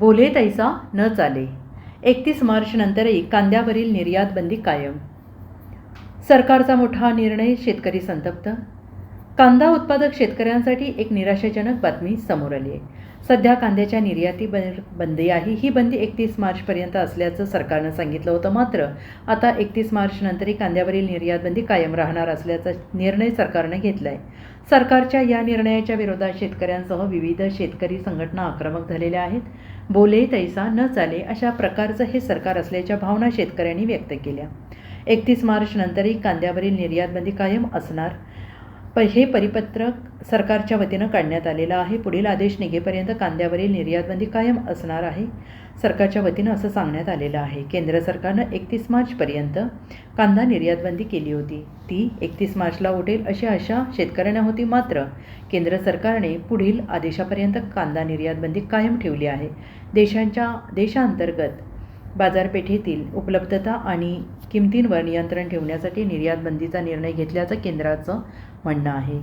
बोले तैसा न चाले. एकतीस मार्चनंतरही कांद्यावरील निर्यातबंदी कायम. सरकारचा मोठा निर्णय शेतकरी संतप्त कांदा उत्पादक शेतकऱ्यांसाठी एक निराशाजनक बातमी समोर आली आहे. सध्या कांद्याच्या निर्याती बंदी आहे ही बंदी एकतीस मार्चपर्यंत असल्याचं सरकारनं सांगितलं होतं मात्र आता एकतीस मार्चनंतरही कांद्यावरील निर्यात बंदी कायम राहणार असल्याचा निर्णय सरकारनं घेतला आहे सरकारच्या या निर्णयाच्या विरोधात शेतकऱ्यांसह विविध शेतकरी संघटना आक्रमक झालेल्या आहेत. बोले तैसा न चाले अशा प्रकारचं हे सरकार असल्याच्या भावना शेतकऱ्यांनी व्यक्त केल्या. एकतीस मार्चनंतरही कांद्यावरील निर्यात बंदी कायम असणार प हे परिपत्रक सरकारच्या वतीनं काढण्यात आलेलं आहे. पुढील आदेश निघेपर्यंत कांद्यावरील निर्यातबंदी कायम असणार आहे. सरकारच्या वतीनं असं सांगण्यात आलेलं आहे. केंद्र सरकारनं एकतीस मार्चपर्यंत कांदा निर्यातबंदी केली होती. ती एकतीस मार्चला उठेल अशी आशा शेतकऱ्यांना होती मात्र केंद्र सरकारने पुढील आदेशापर्यंत कांदा निर्यातबंदी कायम ठेवली आहे. देशांच्या देशांतर्गत बाजारपेठेतील उपलब्धता आणि किमतींवर नियंत्रण ठेवण्यासाठी निर्यातबंदीचा निर्णय घेतल्याचं केंद्राचं म्हणणं आहे.